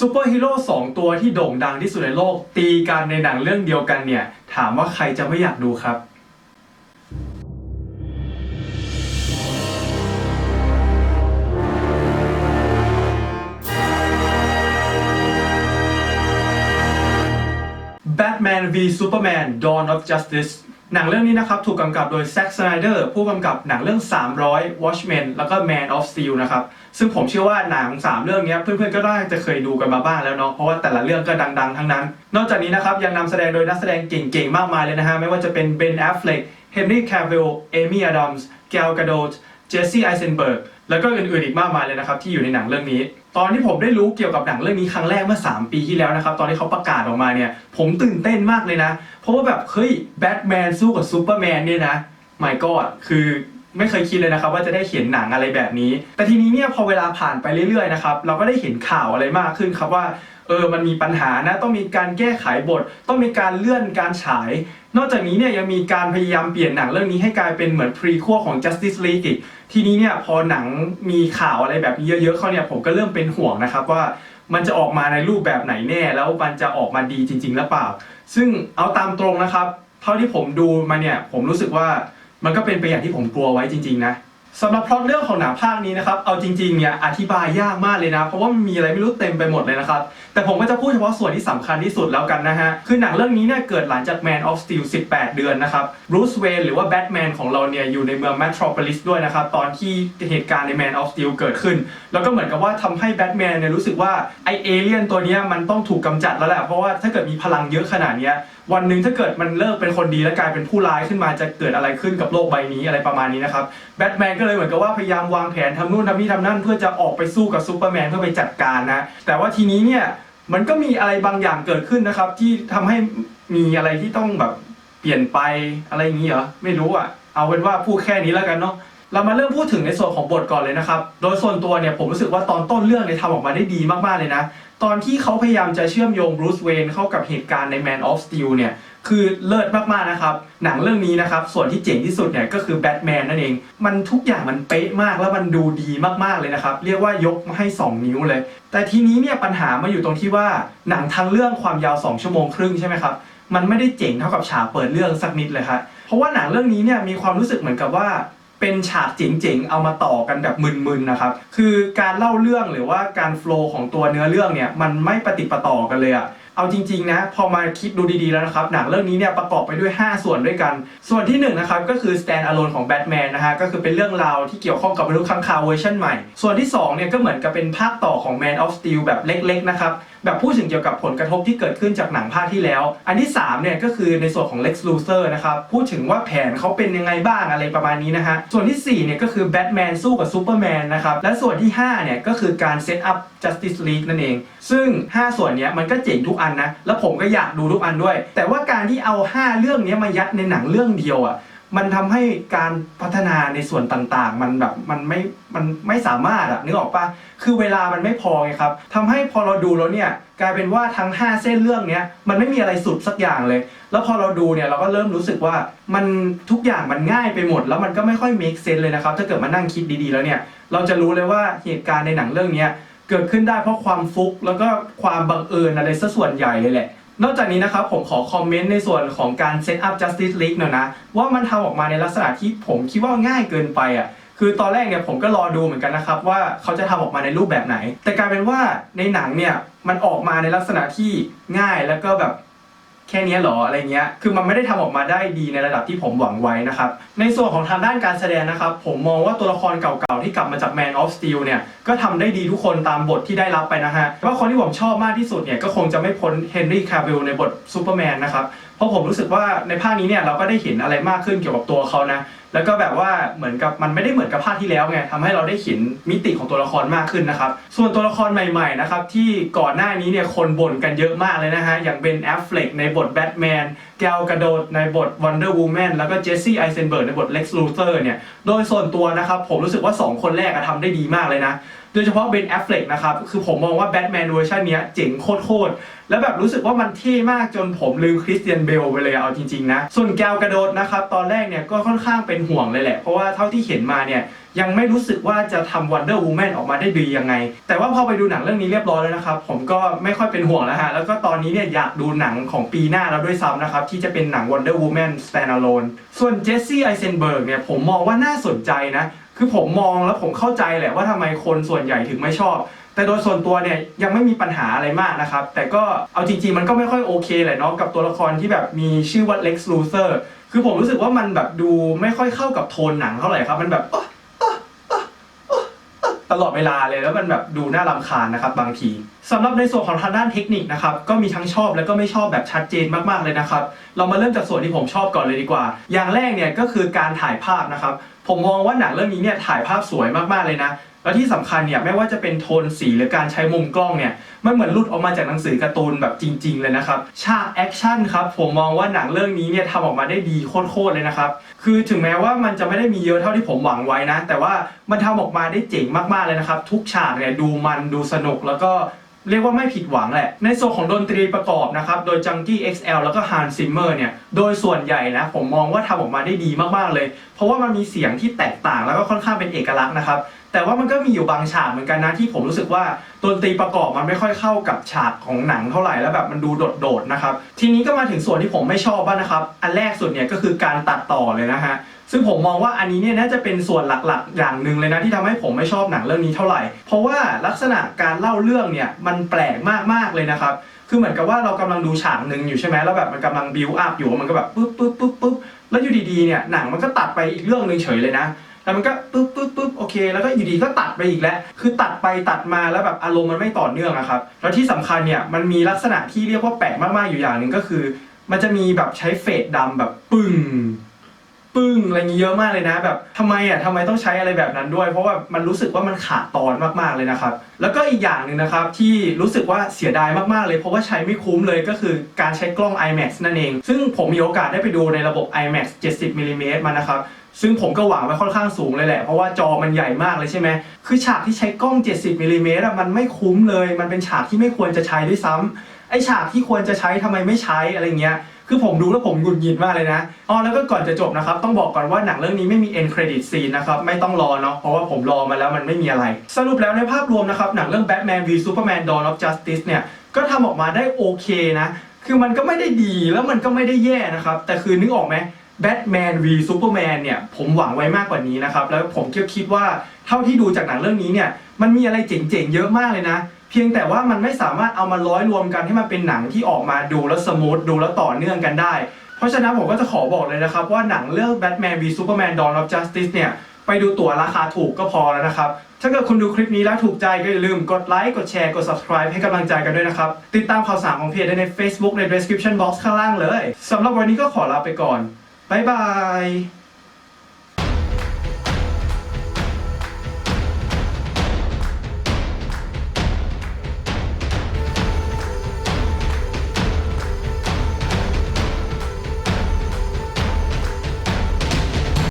ซูเปอร์ฮีโร่สองตัวที่โด่งดังที่สุดในโลก ตีกันในหนังเรื่องเดียวกันเนี่ย ถามว่าใครจะไม่อยากดูครับ Batman v Superman Dawn of Justice หนังเรื่องนี้นะครับถูกกำกับโดยแซ็กสไนเดอร์ผู้กำกับหนังเรื่อง 300 Watchmen แล้วก็ Man of Steel นะครับซึ่งผมเชื่อว่าหนัง 3 เรื่องนี้เพื่อนๆก็น่าจะเคยดูกันมาบ้างแล้วเนาะเพราะว่าแต่ละเรื่องก็ดัง ๆ ทั้งนั้น นอกจากนี้นะครับยังนำแสดงโดยนักแสดงเก่งๆ มากมายเลยนะฮะไม่ว่าจะเป็น Ben Affleck Henry Cavill Amy Adams Gal Gadot Jesse Eisenberg แล้ แล้วก็อื่นๆอีกมากมายเลยนะครับที่อยู่ในหนังเรื่องนี้ ตอนที่ผมได้รู้เกี่ยวกับหนังเรื่องนี้ครั้งแรกเมื่อ 3 ปีที่แล้วนะครับตอนที่เขาประกาศออกมาเนี่ย ผมตื่นเต้นมากเลยนะ เพราะว่าแบบเฮ้ยแบทแมนสู้กับซูเปอร์แมนเนี่ยนะไม่ก็คือ ไม่เคยคิดเลยนะครับว่าจะได้เห็นหนังอะไรแบบนี้ แต่ทีนี้เนี่ยพอเวลาผ่านไปเรื่อยๆนะครับเราก็ได้เห็นข่าวอะไรมากขึ้นครับว่าเออมันมีปัญหานะต้องมีการแก้ไขบท ต้องมีการเลื่อนการฉาย นอกจากนี้เนี่ยยังมีการพยายามเปลี่ยนหนังเรื่องนี้ให้กลายเป็นเหมือนพรีควของ Justice League อีกทีนี้เนี่ยพอหนังมีข่าวอะไรแบบนี้เยอะๆเขาเนี่ยผมก็เริ่มเป็นห่วงนะครับว่ามันจะออกมาในรูปแบบไหนแน่ แล้วมันจะออกมาดีจริง ๆ หรือเปล่า ซึ่งเอาตามตรงนะครับ เท่าที่ผมดูมาเนี่ยผมรู้สึกว่า มันก็เป็นไปอย่างที่ผมกลัวไว้จริง ๆ นะสำหรับพล็อตเรื่องของหนังภาคนี้นะครับ เอาจริงๆเนี่ยอธิบายยากมากเลยนะ เพราะว่ามันมีอะไรไม่รู้เต็มไปหมดเลยนะครับ แต่ผมก็จะพูดเฉพาะส่วนที่สำคัญที่สุดแล้วกันนะฮะ คือหนังเรื่องนี้เนี่ยเกิดหลังจาก Man of Steel 18 เดือนนะครับ Bruce Wayne หรือว่าแบทแมนของเราเนี่ยอยู่ในเมือง Metropolis ด้วยนะครับ ตอนที่เหตุการณ์ใน Man of Steel เกิดขึ้น แล้วก็เหมือนกับว่าทำให้แบทแมนเนี่ยรู้สึกว่าไอเอเลี่ยนตัวนี้มันต้องถูกกำจัดแล้วแหละ เพราะว่าถ้าเกิดมีพลังเยอะขนาดเนี้ย วันหนึ่งถ้าเกิดมันเลิกเป็นคนดีแล้วกลายเป็นผู้ร้ายขึ้นมาจะเกิดอะไรขึ้นกับโลกใบนี้อะไรประมาณนี้นะครับแบทแมนก็เลยเหมือนกับว่าพยายามวางแผนทำนู่นทำนี่ทำนั่น เพื่อจะออกไปสู้กับซูเปอร์แมนเพื่อไปจัดการนะแต่ว่าทีนี้เนี่ยมันก็มีอะไรบางอย่างเกิดขึ้นนะครับ ที่ทำให้มีอะไรที่ต้องแบบเปลี่ยนไปอะไรอย่างนี้เหรอไม่รู้อะเอาเป็นว่าพูดแค่นี้แล้วกันเนาะ เรามาเริ่มพูดถึงในส่วนของบทก่อนเลยนะครับ โดยส่วนตัวเนี่ยผมรู้สึกว่าตอนต้นเรื่องเนี่ยทำออกมาได้ดีมากๆเลยนะ ตอนที่เขาพยายามจะเชื่อมโยงบรูซเวนเข้ากับเหตุการณ์ใน Man of Steel เนี่ยคือเลิศมากๆนะครับ หนังเรื่องนี้นะครับ ส่วนที่เจ๋งที่สุดเนี่ยก็คือแบทแมนนั่นเอง มันทุกอย่างมันเป๊ะมากแล้วมันดูดีมากๆเลยนะครับ เรียกว่ายกมาให้ 2 นิ้วเลย แต่ทีนี้เนี่ยปัญหามาอยู่ตรงที่ว่าหนังทั้งเรื่องความยาว 2 ชั่วโมงครึ่งใช่ไหมครับ มันไม่ได้เจ๋งเท่ากับฉากเปิดเรื่องสักนิดเลยครับเพราะว่าหนังเรื่องนี้เนี่ยมีความรู้สึกเหมือนกับว่า เป็นฉากเจ๋งๆ เอามาต่อกันแบบมึนๆนะครับ คือการเล่าเรื่องหรือว่าการโฟล์ของตัวเนื้อเรื่องเนี่ยมันไม่ปฏิปะต่อกันเลยอะเอาจริงๆนะพอมาคิดดูดีๆแล้วนะครับ หนังเรื่องนี้เนี่ยประกอบไปด้วย 5 ส่วนด้วยกัน ส่วนที่1นงนะครับก็คือ stand alone ของแบทแมนนะฮะก็คือเป็นเรื่องราวที่เกี่ยวข้องกับมนุษย์ค้างคาวเวอร์ชันใหม่ ส่วนที่2เนี่ยก็เหมือนกับเป็นภาคต่อของ Man of Steel แบบเล็กๆนะครับแบบพูดถึงเกี่ยวกับผลกระทบที่เกิดขึ้นจากหนังภาคที่แล้ว อันที่3เนี่ยก็คือในส่วนของ Lex Luthor นะครับพูดถึงว่าแผนเขาเป็นยังไงบ้างอะไรประมาณนี้นะฮะส่วนที่4เนี่ยก็คือแบทแมนสู้กับซูเปอร์แมนนะครับและส่วนที่5เนี่ยก็คือการเซตอัพ Justice League นั่นเอง ซึ่ง 5 ส่วนเนี้ยมันก็เจ๋งทุกอันนะ แล้วผมก็อยากดูทุกอันด้วย แต่ว่าการที่เอา 5 เรื่องนี้มายัดในหนังเรื่องเดียวอะ มันทำให้การพัฒนาในส่วนต่างๆ มันแบบมันไม่มันไม่สามารถอะนึกออกปะคือเวลามันไม่พอไงครับทำให้พอเราดูแล้วเนี่ยกลายเป็นว่าทั้ง 5 เส้นเรื่องเนี้ยมันไม่มีอะไรสุดสักอย่างเลย แล้วพอเราดูเนี่ยเราก็เริ่มรู้สึกว่ามันทุกอย่างมันง่ายไปหมด แล้วมันก็ไม่ค่อย make sense เลยนะครับ ถ้าเกิดมานั่งคิดดีๆแล้วเนี่ยเราจะรู้เลยว่าเหตุการณ์ในหนังเรื่องเนี้ยเกิดขึ้นได้เพราะความฟุกแล้วก็ความบังเอิญอะไรซะส่วนใหญ่เลยแหละ นอกจากนี้นะครับผมขอคอมเมนต์ในส่วนของการเซตอัพ Justice League หน่อยนะว่ามันทำออกมาในลักษณะที่ผมคิดว่าง่ายเกินไปอะคือตอนแรกเนี่ยผมก็รอดูเหมือนกันนะครับว่าเขาจะทำออกมาในรูปแบบไหน แต่กลายเป็นว่าในหนังเนี่ยมันออกมาในลักษณะที่ง่ายแล้วก็แบบ แค่นี้หรออะไรเงี้ย คือมันไม่ได้ทำออกมาได้ดีในระดับที่ผมหวังไว้นะครับ ในส่วนของทางด้านการแสดงนะครับ ผมมองว่าตัวละครเก่าๆ ที่กลับมาจาก Man of Steel เนี่ย ก็ทำได้ดีทุกคนตามบทที่ได้รับไปนะฮะแต่ว่าคนที่ผมชอบมากที่สุดเนี่ย ก็คงจะไม่พ้นเฮนรี่คาร์บิลในบทซูเปอร์แมนนะครับ เพราะผมรู้สึกว่าในภาคนี้เนี่ยเราก็ได้เห็นอะไรมากขึ้นเกี่ยวกับตัวเขานะ แล้วก็แบบว่าเหมือนกับมันไม่ได้เหมือนกับภาคที่แล้วไงทำให้เราได้เห็นมิติของตัวละครมากขึ้นนะครับ ส่วนตัวละครใหม่ๆนะครับที่ก่อนหน้านี้เนี่ยคนบ่นกันเยอะมากเลยนะฮะอย่างเบนแอฟเฟลกในบทแบทแมนแกลกระโดดในบทวันเดอร์วูแมนแล้วก็เจสซี่ไอเซนเบิร์กในบทเล็กซ์ลูเซอร์เนี่ยโดยส่วนตัวนะครับผมรู้สึกว่า 2 คนแรกอะทำได้ดีมากเลยนะ ดยเฉพาะเบนแอฟเฟลกนะครับ คือผมมองว่าแบทแมนเวอร์ชันนี้เจ๋งโคตรๆ แล้วแบบรู้สึกว่ามันเท่มากจนผมลืมคริสเตียนเบลไปเลยอะเอาจริงๆนะ ส่วนแกวกระโดดนะครับ ตอนแรกเนี่ยก็ค่อนข้างเป็นห่วงเลยแหละ เพราะว่าเท่าที่เห็นมาเนี่ยยังไม่รู้สึกว่าจะทำ Wonder Woman ออกมาได้ดียังไง แต่ว่าพอไปดูหนังเรื่องนี้เรียบร้อยแล้วนะครับ ผมก็ไม่ค่อยเป็นห่วงแล้วฮะ แล้วก็ตอนนี้เนี่ยอยากดูหนังของปีหน้าแล้วด้วยซ้ำนะครับ ที่จะเป็นหนัง Wonder Woman Standalone ส่วนเจสซี่ไอเซนเบิร์กเนี่ยผมมองว่าน่าสนใจนะ คือผมมองแล้วผมเข้าใจแหละว่าทำไมคนส่วนใหญ่ถึงไม่ชอบ แต่โดยส่วนตัวเนี่ยยังไม่มีปัญหาอะไรมากนะครับ แต่ก็เอาจริงๆ มันก็ไม่ค่อยโอเคแหละเนาะกับตัวละครที่แบบมีชื่อว่าเล็กซ์ลูเซอร์คือผมรู้สึกว่ามันแบบดูไม่ค่อยเข้ากับโทนหนังเท่าไหร่ครับมันแบบ ลอดเวลาเลยแล้วมันแบบดูน่ารำคาญนะครับบางทีสำหรับในส่วนของทางด้านเทคนิคนะครับก็มีทั้งชอบและก็ไม่ชอบแบบชัดเจนมากๆเลยนะครับ เรามาเริ่มจากส่วนที่ผมชอบก่อนเลยดีกว่า อย่างแรกเนี่ยก็คือการถ่ายภาพนะครับผมมองว่าหนังเรื่องนี้เนี่ยถ่ายภาพสวยมากๆเลยนะ แล้วที่สำคัญเนี่ยไม่ว่าจะเป็นโทนสีหรือการใช้มุมกล้องเนี่ยมันเหมือนหลุดออกมาจากหนังสือการ์ตูนแบบจริง ๆ เลยนะครับฉากแอคชั่นครับผมมองว่าหนังเรื่องนี้เนี่ยทำออกมาได้ดีโคตรๆเลยนะครับคือถึงแม้ว่ามันจะไม่ได้มีเยอะเท่าที่ผมหวังไว้นะ แต่ว่ามันทำออกมาได้เจ๋งมากๆเลยนะครับ ทุกฉากเนี่ยดูมันดูสนุกแล้วก็ เรียกว่าไม่ผิดหวังแหละ ในส่วนของดนตรีประกอบนะครับ โดย Junkie XL แล้วก็ Hans Zimmer เนี่ย โดยส่วนใหญ่นะผมมองว่าทำออกมาได้ดีมากๆเลย เพราะว่ามันมีเสียงที่แตกต่างแล้วก็ค่อนข้างเป็นเอกลักษณ์นะครับ แต่ว่ามันก็มีอยู่บางฉากเหมือนกันนะที่ผมรู้สึกว่าดนตรีประกอบมันไม่ค่อยเข้ากับฉากของหนังเท่าไหร่แล้วแบบมันดูโดดๆนะครับ ทีนี้ก็มาถึงส่วนที่ผมไม่ชอบบ้างนะครับ อันแรกสุดเนี่ยก็คือการตัดต่อเลยนะฮะ ซึ่งผมมองว่าอันนี้เนี่ยน่าจะเป็นส่วนหลักๆ อย่างหนึ่งเลยนะที่ทำให้ผมไม่ชอบหนังเรื่องนี้เท่าไหร่ เพราะว่าลักษณะการเล่าเรื่องเนี่ยมันแปลกมากๆเลยนะครับคือเหมือนกับว่าเรากำลังดูฉากหนึ่งอยู่ใช่ไหมแล้วแบบมันกำลังบิวอัพอยู่มันก็แบบปึ๊บปึ๊บปึ๊บปึ๊บแล้วอยู่ดีๆเนี่ยหนังมันก็ตัดไปอีกเรื่องหนึ่งเฉยเลยนะแล้วมันก็ปึ๊บปึ๊บปึ๊บโอเค แล้วก็อยู่ดีก็ตัดไปอีกแล้ว คือตัดไปตัดมาแล้วแบบอารมณ์มันไม่ต่อเนื่องอะครับ แล้วที่สำคัญเนี่ยมันมีลักษณะที่เรียกว่าแปลกมากๆอยู่อย่างหนึ่งก็คือ มันจะมีแบบใช้เฟดดำแบบปึ้ง ปึ้งอะไรอย่างงี้เยอะมากเลยนะแบบทำไมอะทำไมต้องใช้อะไรแบบนั้นด้วย เพราะว่ามันรู้สึกว่ามันขาดตอนมากๆเลยนะครับ แล้วก็อีกอย่างหนึ่งนะครับที่รู้สึกว่าเสียดายมากๆเลย เพราะว่าใช้ไม่คุ้มเลยก็คือการใช้กล้อง IMAX นั่นเอง ซึ่งผมมีโอกาสได้ไปดูในระบบ IMAX 70มิลลิเมตรมานะครับซึ่งผมก็หวังไว้ค่อนข้างสูงเลยแหละ เพราะว่าจอมันใหญ่มากเลยใช่ไหม คือฉากที่ใช้กล้อง 70มิลลิเมตรอะมันไม่คุ้มเลย มันเป็นฉากที่ไม่ควรจะใช้ด้วยซ้ำไอฉากที่ควรจะใช้ทำไมไม่ใช้อะไรเงี้ย คือผมดูแล้วผมหงุดหงิดมากเลยนะอ๋อแล้วก็ก่อนจะจบนะครับต้องบอกก่อนว่าหนังเรื่องนี้ไม่มี end credit scene นะครับไม่ต้องรอเนาะเพราะว่าผมรอมาแล้วมันไม่มีอะไร สรุปแล้วในภาพรวมนะครับหนังเรื่อง Batman v Superman Dawn of Justice เนี่ยก็ทำออกมาได้โอเคนะคือมันก็ไม่ได้ดีแล้วมันก็ไม่ได้แย่นะครับแต่คือนึกออกไหม Batman v Superman เนี่ยผมหวังไว้มากกว่านี้นะครับแล้วผมก็คิดว่าเท่าที่ดูจากหนังเรื่องนี้เนี่ยมันมีอะไรเจ๋งๆเยอะมากเลยนะ เพียงแต่ว่ามันไม่สามารถเอามาร้อยรวมกันให้มันเป็นหนังที่ออกมาดูแล้วสมูทดูแล้วต่อเนื่องกันได้ เพราะฉะนั้นผมก็จะขอบอกเลยนะครับ ว่าหนังเรื่อง Batman v Superman Dawn of Justice เนี่ยไปดูตั๋วราคาถูกก็พอแล้วนะครับ ถ้าเกิดคุณดูคลิปนี้แล้วถูกใจก็อย่าลืมกดไลค์ กดแชร์ กด subscribe ให้กำลังใจกันด้วยนะครับ ติดตามข่าวสารของเพจได้ใน Facebook ใน description box ข้างล่างเลย สำหรับวันนี้ก็ขอลาไปก่อน บ๊ายบาย